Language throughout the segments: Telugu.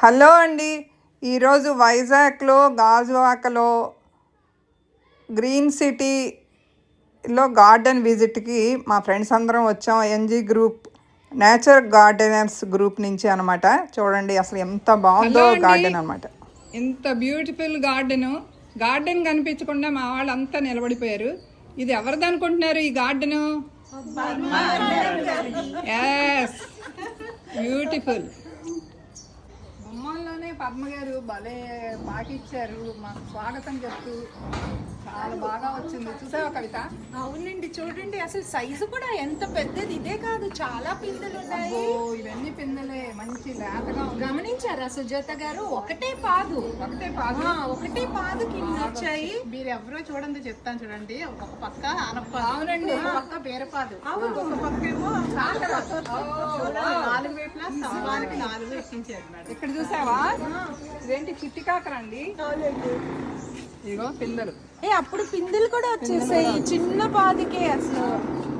హలో అండి. ఈరోజు వైజాగ్లో గాజువాకలో గ్రీన్ సిటీలో గార్డెన్ విజిట్కి మా ఫ్రెండ్స్ అందరం వచ్చాం. NG group nature gardeners group నుంచి అనమాట చూడండి అసలు ఎంత బాగుందో. గార్డెన్ అనమాట ఎంత బ్యూటిఫుల్ గార్డెన్. గార్డెన్ కనిపించకుండా మా వాళ్ళంతా నిలబడిపోయారు. ఇది ఎవరిది అనుకుంటున్నారు ఈ గార్డెన్? ఎస్ బ్యూటిఫుల్ పద్మ గారు భలే పాకిచ్చారు మాకు స్వాగతం చెప్తూ చాలా బాగా వచ్చింది. చూసావా కవిత? అవునండి చూడండి అసలు సైజు కూడా ఎంత పెద్దది? ఇదే కాదు చాలా పిందెలు ఉన్నాయి. ఇవన్నీ పిందెలే మంచి లేతగా గమనించారా సుజాత గారు? ఒకటే పాదు. ఒకటే పాదు? ఒకటే పాదు కింద వచ్చాయి మీరు ఎవరో చూడండి చెప్తాను చూడండి. ఒక పక్క ఆనప అవునండి. పక్క బీరపాదు ఒక పక్క ఏమో నాలుగు వైపులా స్తంభానికి నాలుగు ఎక్కించారు ఇక్కడ చూసావా? ఇదేంటి చిట్టి కాకరండి ఇగో పిల్లలు ఏ అప్పుడు పిందెలు కూడా వచ్చేసాయి. చిన్న పాదికే అసలు.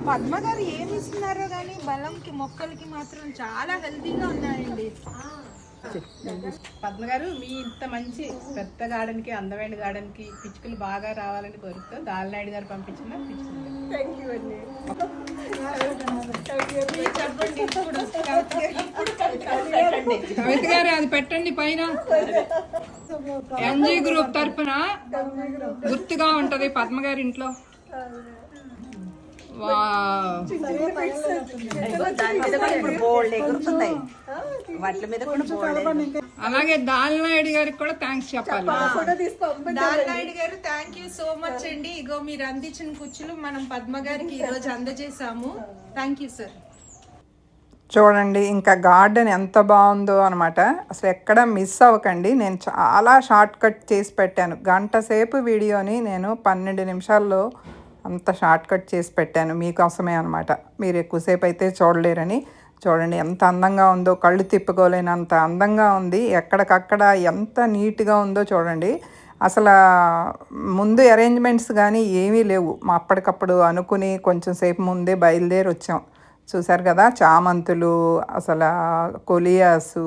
పద్మ గారు ఏమి ఇస్తున్నారో కానీ బలంకి మొక్కలకి మాత్రం చాలా హెల్తీగా ఉన్నాయండి. పద్మ గారు మీ ఇంత మంచి పెద్ద గార్డెన్కి అందమైన గార్డెన్కి పిచ్చుకలు బాగా రావాలని కోరుతూ దాలనాయుడు గారు పంపించిన పిచ్చుకలు. కవిత గారు అది పెట్టండి పైన. ఎన్జీ గ్రూప్ తరఫున గుర్తుగా ఉంటది పద్మ గారి ఇంట్లో. అలాగే దాల్నాయుడు గారికి కూడా థ్యాంక్స్ చెప్పాలి. నారాయణ గారు థ్యాంక్ యూ సో మచ్ అండి. ఇగో మీరు అందించిన కుచ్చులు మనం పద్మ గారికి ఈ రోజు అందజేసాము థ్యాంక్ యూ సార్ చూడండి ఇంకా గార్డెన్ ఎంత బాగుందో అనమాట అసలు ఎక్కడ మిస్ అవ్వకండి. నేను చాలా షార్ట్ కట్ చేసి పెట్టాను. గంట సేపు వీడియోని నేను పన్నెండు నిమిషాల్లో అంత షార్ట్ కట్ చేసి పెట్టాను. మీకోసమే అనమాట మీరు ఎక్కువసేపు అయితే చూడలేరని. చూడండి ఎంత అందంగా ఉందో కళ్ళు తిప్పుకోలేనంత అందంగా ఉంది. ఎక్కడికక్కడ ఎంత నీట్గా ఉందో చూడండి. అసలు ముందు అరేంజ్మెంట్స్ కానీ ఏమీ లేవు. మా అప్పటికప్పుడు అనుకుని కొంచెం సేపు ముందే బయలుదేరి వచ్చాం. చూశారు కదా చామంతులు అసలు కొలియాసు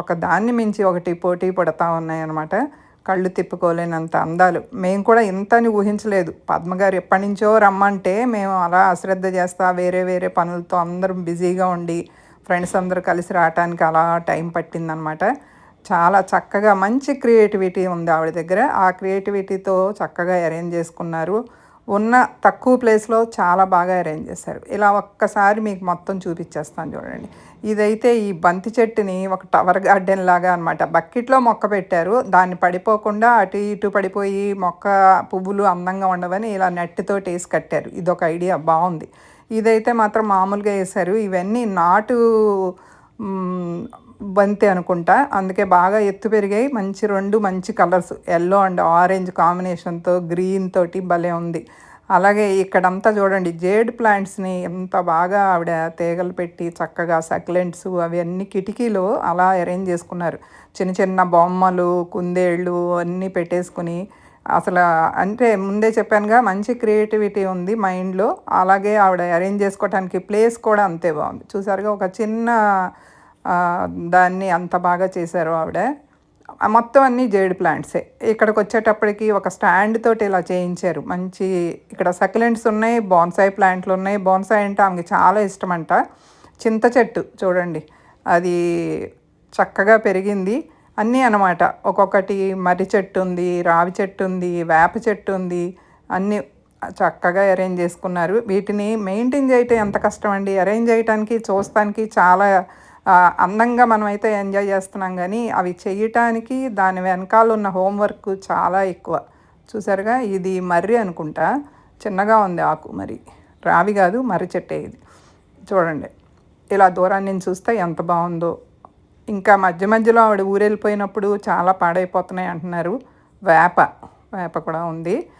ఒక దాన్ని మించి ఒకటి పోటీ పడతా ఉన్నాయన్నమాట. కళ్ళు తిప్పుకోలేనంత అందాలు. మేము కూడా ఇంత అని ఊహించలేదు. పద్మగారు ఎప్పటి నుంచో రమ్మంటే మేము అలా అశ్రద్ధ చేస్తా వేరే వేరే పనులతో అందరం బిజీగా ఉండి ఫ్రెండ్స్ అందరూ కలిసి రావటానికి అలా టైం పట్టిందనమాట. చాలా చక్కగా మంచి క్రియేటివిటీ ఉంది ఆవిడ దగ్గర. ఆ క్రియేటివిటీతో చక్కగా అరేంజ్ చేసుకున్నారు. ఉన్న తక్కువ ప్లేస్లో చాలా బాగా అరేంజ్ చేశారు. ఇలా ఒక్కసారి మీకు మొత్తం చూపించేస్తాను చూడండి. ఇదైతే ఈ బంతి చెట్టుని ఒక టవర్ గార్డెన్ లాగా అనమాట బకెట్లో మొక్క పెట్టారు. దాన్ని పడిపోకుండా అటు ఇటు పడిపోయి మొక్క పువ్వులు అందంగా ఉండవని ఇలా నెట్తో వేసి కట్టారు. ఇదొక ఐడియా బాగుంది. ఇదైతే మాత్రం మామూలుగా వేశారు. ఇవన్నీ నాటు బంతి అనుకుంటా. అందుకే బాగా ఎత్తు పెరిగాయి. మంచి రెండు మంచి కలర్స్. ఎల్లో అండ్ ఆరెంజ్ కాంబినేషన్తో గ్రీన్ తోటి భలే ఉంది. అలాగే ఇక్కడంతా చూడండి జేడ్ ప్లాంట్స్ని ఎంత బాగా ఆవిడ తీగలు పెట్టి చక్కగా సక్లెంట్స్ అవన్నీ కిటికీలో అలా అరేంజ్ చేసుకున్నారు. చిన్న చిన్న బొమ్మలు కుందేళ్ళు అన్నీ పెట్టేసుకుని అసలు అంటే ముందే చెప్పానుగా మంచి క్రియేటివిటీ ఉంది మైండ్లో. అలాగే ఆవిడ అరేంజ్ చేసుకోవడానికి ప్లేస్ కూడా అంతే బాగుంది. చూసారుగా ఒక చిన్న దాన్ని అంత బాగా చేశారు ఆవిడ. మొత్తం అన్నీ జేడ్ ప్లాంట్సే. ఇక్కడికి వచ్చేటప్పటికి ఒక స్టాండ్ తోటి ఇలా చేయించారు. మంచి ఇక్కడ సకిలెంట్స్ ఉన్నాయి బోన్సాయ్ ప్లాంట్లు ఉన్నాయి. బోన్సాయి అంటే ఆమెకి చాలా ఇష్టం అంట చింత చెట్టు చూడండి. అది చక్కగా పెరిగింది. అన్నీ అనమాట ఒక్కొక్కటి మర్రి చెట్టు ఉంది రావి చెట్టు ఉంది వేప చెట్టు ఉంది. అన్నీ చక్కగా అరేంజ్ చేసుకున్నారు. వీటిని మెయింటైన్ చేయటం ఎంత కష్టం అండి అరేంజ్ చేయటానికి చూస్తానికి చాలా అందంగా మనమైతే ఎంజాయ్ చేస్తున్నాం కానీ అవి చేయటానికి దాని వెనకాల ఉన్న హోంవర్క్ చాలా ఎక్కువ. చూసారుగా? ఇది మర్రి అనుకుంటా. చిన్నగా ఉంది ఆకు మరి. రావి కాదు మర్రి చెట్టే ఇది. చూడండి. ఇలా దూరాన్ని నేను చూస్తే ఎంత బాగుందో. ఇంకా మధ్య మధ్యలో ఆవిడ ఊరెళ్ళిపోయినప్పుడు చాలా పాడైపోతున్నాయి అంటున్నారు. వేప. వేప కూడా ఉంది.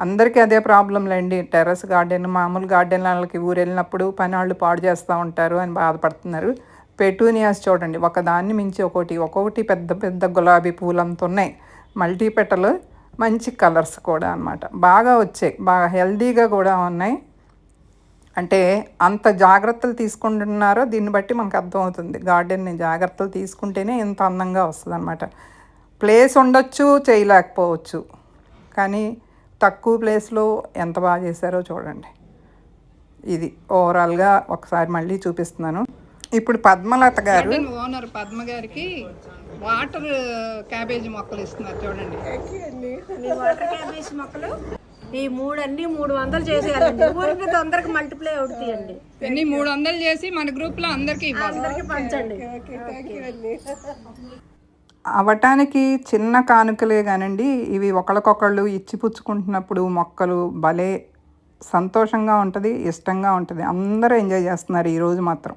అందరికీ అదే ప్రాబ్లంలేండి టెర్రస్ గార్డెన్ మామూలు గార్డెన్ వాళ్ళకి ఊరు వెళ్ళినప్పుడు పని వాళ్ళు పాడు చేస్తూ ఉంటారు అని బాధపడుతున్నారు. పెటూనియాస్ చూడండి. ఒకదాన్ని మించి ఒకటి. ఒక్కొక్కటి పెద్ద పెద్ద గులాబీ పూలంత ఉన్నాయి మల్టీ పెటల్ మంచి కలర్స్ కూడా అన్నమాట. బాగా వచ్చాయి. బాగా హెల్దీగా కూడా ఉన్నాయి. అంటే అంత జాగ్రత్తలు తీసుకుంటున్నారో దీన్ని బట్టి మనకు అర్థమవుతుంది. గార్డెన్ని జాగ్రత్తలు తీసుకుంటేనే ఇంత అందంగా వస్తుంది అనమాట ప్లేస్ ఉండొచ్చు చేయలేకపోవచ్చు. కానీ తక్కువ ప్లేస్లో ఎంత బాగా చేశారో చూడండి. ఇది ఓవరాల్గా ఒకసారి మళ్ళీ చూపిస్తున్నాను. ఇప్పుడు పద్మలత గారు ఓనర్ పద్మ గారికి వాటర్ క్యాబేజీ మొక్కలు ఇస్తున్నారు చూడండి. వాటర్ క్యాబేజ్ మొక్కలు ఈ మూడు అన్ని మూడు వందలు చేసేయాలండి. ఊరికి తొందరగా మల్టిప్లై అవుతాయండి. ఎన్ని మూడు వందలు చేసి మన గ్రూప్లో అందరికి అందరికి పంచండి. అవటానికి చిన్న కానుకలే కానండి ఇవి ఒకళ్ళకొకళ్ళు ఇచ్చి పుచ్చుకుంటున్నప్పుడు మొక్కలు భలే సంతోషంగా ఉంటుంది ఇష్టంగా ఉంటుంది. అందరూ ఎంజాయ్ చేస్తున్నారు ఈరోజు మాత్రం.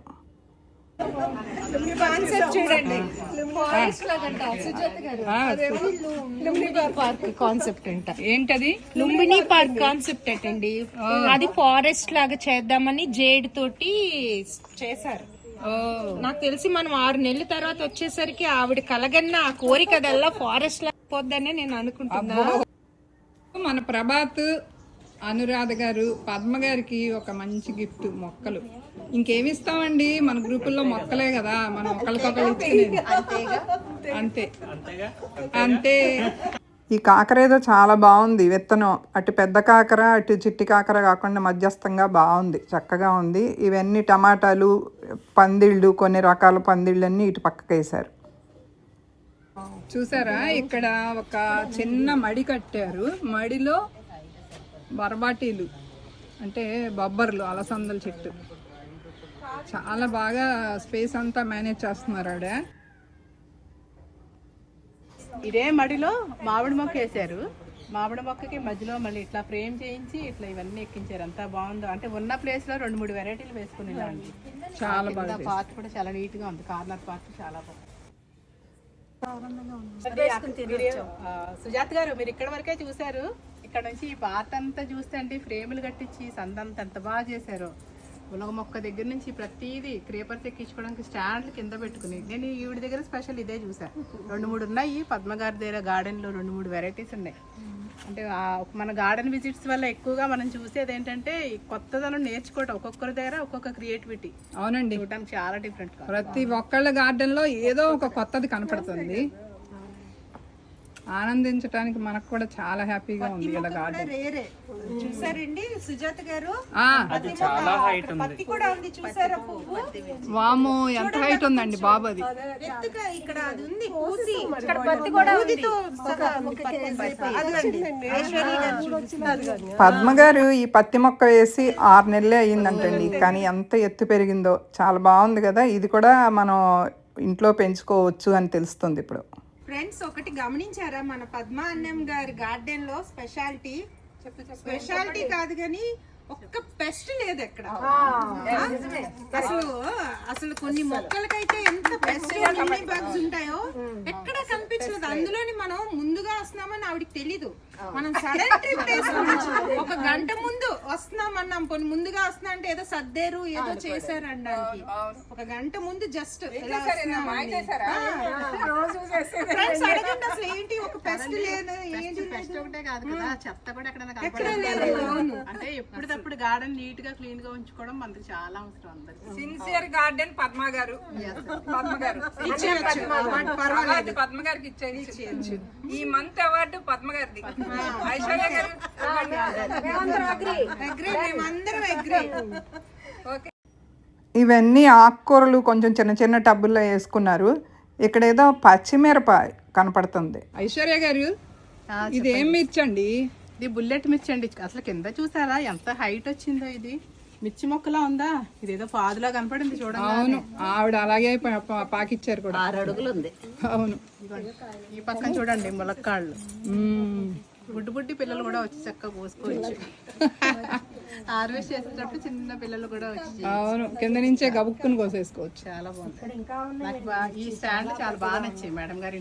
కాన్సెప్ట్ చూడండి. పార్క్ కాన్సెప్ట్ అంట. ఏంటది? లుంబిని పార్క్ కాన్సెప్ట్ అంటండి. అది ఫారెస్ట్ లాగా చేద్దామని జేడ్ తోటి చేశారు. నాకు తెలిసి మనం ఆరు నెలల తర్వాత వచ్చేసరికి ఆవిడ కలగన్న ఆ కోరికదల్లా ఫారెస్ట్ లాగా పోద్దనే నేను అనుకుంటున్నా. మన ప్రభాత్ అనురాధ గారు పద్మ గారికి ఒక మంచి గిఫ్ట్ మొక్కలు. ఇంకేమి ఇస్తామండి మన గ్రూపుల్లో మొక్కలే కదా మనం ఒకరికొకరు ఇచ్చుకునేది. అంతే. అంతే. ఈ కాకర ఏదో చాలా బాగుంది. విత్తనం అటు పెద్ద కాకర అటు చిట్టి కాకర కాకుండా మధ్యస్థంగా బాగుంది. చక్కగా ఉంది. ఇవన్నీ టమాటాలు పందిళ్ళు కొన్ని రకాల పందిళ్ళన్నీ ఇటు పక్కకు వేశారు. చూసారా? ఇక్కడ ఒక చిన్న మడి కట్టారు. మడిలో బరబాటీలు అంటే బొబ్బర్లు అలసందల చెట్టు. చాలా బాగా స్పేస్ అంతా మేనేజ్ చేస్తున్నారు ఆవిడ. ఇదే మడిలో మామిడి మొక్క వేశారు. మామిడి మొక్కకి మధ్యలో మళ్ళీ ఇట్లా ఫ్రేమ్ చేయించి ఇట్లా ఇవన్నీ ఎక్కించారు. అంతా బాగుందో? అంటే ఉన్న ప్లేస్లో రెండు మూడు వెరైటీలు వేసుకుని చాలా బాగా పార్ట్ కూడా చాలా నీట్గా ఉంది. కార్నర్ పార్ట్ చాలా బాగుంది. సుజాత్ గారు మీరు ఇక్కడ వరకే చూశారు. ఇక్కడ నుంచి ఈ పార్ట్ అంతా చూస్తే అంటే ఫ్రేములు కట్టించి సందంతా ఎంత బాగా చేశారు. ఉలగ మొక్క దగ్గర నుంచి ప్రతిదీ క్రేపర్స్ ఎక్కించుకోవడానికి స్టాండ్లు కింద పెట్టుకుని. నేను ఈవిడ దగ్గర స్పెషల్ ఇదే చూసా. రెండు మూడు ఉన్నాయి పద్మ గారి దగ్గర గార్డెన్లో రెండు మూడు వెరైటీస్ ఉన్నాయి. అంటే ఆ మన గార్డెన్ విజిట్స్ వల్ల ఎక్కువగా మనం చూసేది ఏంటంటే ఈ కొత్తదనం నేర్చుకోవటం. ఒక్కొక్కరి దగ్గర ఒక్కొక్క క్రియేటివిటీ. అవునండి. చూడడానికి చాలా డిఫరెంట్ ప్రతి ఒక్కళ్ళ గార్డెన్లో ఏదో ఒక కొత్తది కనపడుతుంది. ఆనందించడానికి మనకు కూడా చాలా హ్యాపీగా ఉంది ఇలా గార్డెన్. చూసారండి సుజాత గారు? అది చాలా హైట్ పత్తి కూడా ఉంది చూసారా పువ్వు? వాము ఎంత హైట్ ఉందండి బాబు అది. ఎత్తుగా ఇక్కడ అది ఉంది పూసి ఇక్కడ పత్తి కూడా ఉంది. పద్మ గారు ఈ పత్తి మొక్క వేసి ఆరు నెలలే అయ్యిందంటండి. కానీ ఎంత ఎత్తు పెరిగిందో. చాలా బాగుంది కదా. ఇది కూడా మనం ఇంట్లో పెంచుకోవచ్చు అని తెలుస్తుంది ఇప్పుడు. ఫ్రెండ్స్ ఒకటి గమనించారా? మన పద్మ అన్నం గారి గార్డెన్లో స్పెషాలిటీ స్పెషాలిటీ కాదు కానీ ఒక్క పెస్ట్ లేదు ఎక్కడ? అసలు అసలు కొన్ని మొక్కలకైతే ఎంత పెస్ట్ బగ్స్ ఉంటాయో ఎక్కడ కనిపించలేదు అందులోని మనం ముందుగా వస్తున్నామని ఆవిడకి తెలీదు. మనం సడన్ ట్రిప్ వేసుకున్నాం. ఒక గంట ముందు వస్తున్నాం అన్నాం కొన్ని ముందుగా వస్తున్నా అంటే ఏదో సర్దేరు ఏదో చేశారు అనడానికి ఒక గంట ముందు జస్ట్ ఫ్రెండ్స్ అడగండి అసలు ఏంటి ఒక పెస్ట్ లేదు ఏంటి ఫస్ట్ ఒకటే కాదు కదా చెత్త కూడా ఎక్కడ లేదు అంటే ఎప్పటికప్పుడు గార్డెన్ నీట్గా క్లీన్గా ఉంచుకోవడం మనకి చాలా అవసరం అందరికి. సిన్సియర్ గార్డెన్ పద్మ గారు. పద్మ గారు. పర్వాలేదు. పద్మ గారికి ఇచ్చేయచ్చు ఈ మంత్ అవార్డు పద్మ గారిది. ఐశ్వర్య గారు అగ్రీ మేమందరం అగ్రీ ఓకే ఇవన్నీ ఆకుకూరలు కొంచెం చిన్న చిన్న టబ్బుల్లో వేసుకున్నారు. ఇక్కడ ఏదో పచ్చిమిరప కనపడుతుంది. ఐశ్వర్య గారు ఇది ఏం మిర్చండి? ఇది బుల్లెట్ మిర్చి అండి అసలు కింద చూసారా? ఎంత హైట్ వచ్చిందో ఇది? మిర్చి మొక్కలా ఉందా? ఇదేదో పాదులా కనపడింది చూడండి. అవును ఆవిడ అలాగే పా- పా- పాకిచ్చారు కూడా. ఆరు అడుగులు ఉంది. అవును. ఈ పక్కన చూడండి ములక్కాళ్ళు. బుడ్డి బుడ్డి పిల్లలు కూడా వచ్చి చక్కగా కోసుకోవచ్చు. హార్వెస్ట్ చేసేటప్పుడు చిన్న పిల్లలు కూడా వచ్చి అవును కింద నుంచే గబుక్కుని కోసేసుకోవచ్చు. చాలా బాగుంది. నాకు ఈ స్టాండ్ చాలా బాగా నచ్చాయి మేడం గారి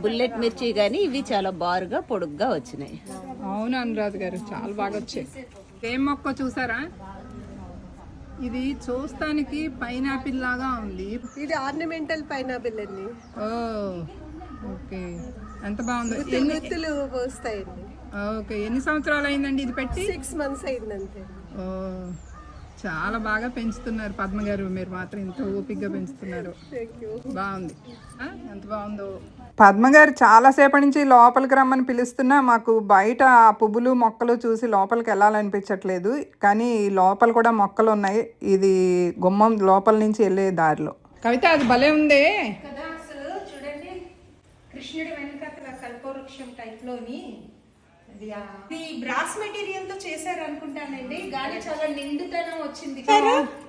బుల్లెట్ మిర్చి కానీ ఇవి చాలా బారుగా పొడుగ్గా వచ్చినాయి. అవును అనురాధ్ గారు చాలా బాగా వచ్చాయి. ఏం మొక్క చూసారా? ఇది చూస్తానికి పైనాపిల్ లాగా ఉంది. ఇది ఆర్నమెంటల్ పైనాపిల్ అండి. Oh okay. ఎంత బాగుందో. ఎన్ని గుత్తులు పోస్తాయండి. ఓకే ఎన్ని సంవత్సరాలు అయిందండి ఇది పెట్టి? Six months అయిందంతే. ఓ చాలా బాగా పెంచుతున్నారు పద్మ గారు. మీరు మాత్రం ఇంత ఓపిగ్గా పెంచుతున్నారు. బాగుంది. ఎంత బాగుందో. పద్మగారు చాలాసేపటి నుంచి లోపలికి రమ్మని పిలుస్తున్నా మాకు బయట ఆ పువ్వులు మొక్కలు చూసి లోపలికి వెళ్ళాలనిపించట్లేదు. కానీ ఈ లోపల కూడా మొక్కలు ఉన్నాయి. ఇది గుమ్మం లోపల నుంచి వెళ్ళే దారిలో. కవిత అది భలే ఉందే. కదా అసలు చూడండి కృష్ణుడి వెనకాతల కల్పవృక్షం టైప్లోని ఇది బ్రాస్ మెటీరియల్తో చేశారు అనుకుంటానండి గాలి చాలా నిండుతనం వచ్చింది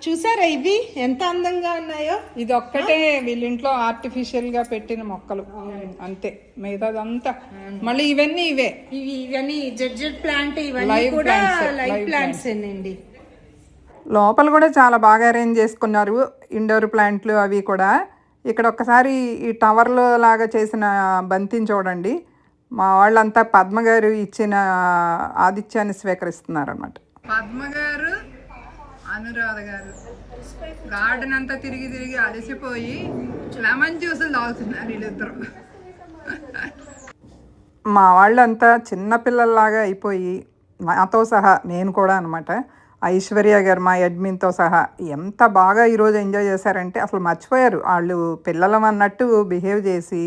చూసారా ఇవి? ఎంత అందంగా ఉన్నాయో? ఇది ఒక్కటే వీళ్ళింట్లో ఆర్టిఫిషియల్గా పెట్టిన మొక్కలు. అంతే. మిగతాదంతా. మళ్ళీ ఇవన్నీ ఇవే. ఇవి ఇవన్నీ జడ్జెడ్ ప్లాంట్ ఇవన్నీ కూడా లైవ్ ప్లాంట్స్ అండి లోపల కూడా చాలా బాగా అరేంజ్ చేసుకున్నారు ఇండోర్ ప్లాంట్లు అవి కూడా. ఇక్కడ ఒక్కసారి ఈ టవర్లో లాగా చేసిన బంతిని చూడండి. మా వాళ్ళంతా పద్మ గారు ఇచ్చిన ఆతిథ్యాన్ని స్వీకరిస్తున్నారు అనమాట పద్మ గారు అనురాధ గారు. గార్డెన్ అంతా తిరిగి తిరిగి అలసిపోయి లెమన్ జ్యూసులు తాగుతున్నారు వీళ్ళిద్దరు. మా వాళ్ళంతా చిన్నపిల్లల్లాగా అయిపోయి నాతో సహా నేను కూడా అనమాట ఐశ్వర్య గారు మా అడ్మిన్తో సహా ఎంత బాగా ఈరోజు ఎంజాయ్ చేశారంటే అసలు మర్చిపోయారు. వాళ్ళు పిల్లలం అన్నట్టు బిహేవ్ చేసి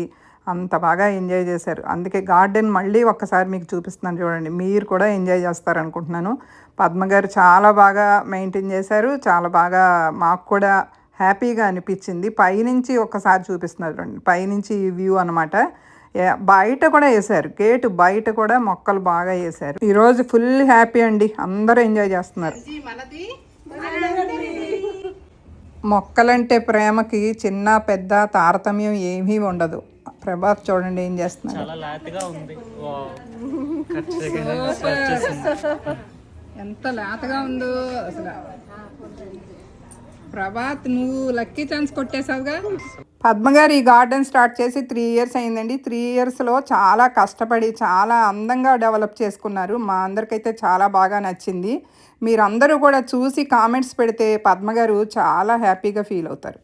అంత బాగా ఎంజాయ్ చేశారు. అందుకే గార్డెన్ మళ్ళీ ఒక్కసారి మీకు చూపిస్తున్నాను చూడండి. మీరు కూడా ఎంజాయ్ చేస్తారనుకుంటున్నాను. పద్మ గారు చాలా బాగా మెయింటైన్ చేశారు. చాలా బాగా మాకు కూడా హ్యాపీగా అనిపించింది. పైనుంచి ఒక్కసారి చూపిస్తున్నారు చూడండి. పైనుంచి వ్యూ అనమాట బయట కూడా వేశారు. గేటు బయట కూడా మొక్కలు బాగా వేశారు. ఈరోజు ఫుల్ హ్యాపీ అండి. అందరూ ఎంజాయ్ చేస్తున్నారు. మొక్కలంటే ప్రేమకి చిన్న పెద్ద తారతమ్యం ఏమీ ఉండదు. ప్రభాత్ చూడండి ఏం చేస్తున్నారు చాలా లేతగా ఉంది. ఎంత లేతగా ఉందో అసలు. ప్రభాత్ నువ్వు లక్కీ ఛాన్స్ కొట్టేశావుగా. పద్మ గారు ఈ గార్డెన్ స్టార్ట్ చేసి త్రీ ఇయర్స్ అయిందండి. త్రీ ఇయర్స్లో చాలా కష్టపడి చాలా అందంగా డెవలప్ చేసుకున్నారు. మా అందరికైతే చాలా బాగా నచ్చింది. మీరందరూ కూడా చూసి కామెంట్స్ పెడితే పద్మ గారు చాలా హ్యాపీగా ఫీల్ అవుతారు.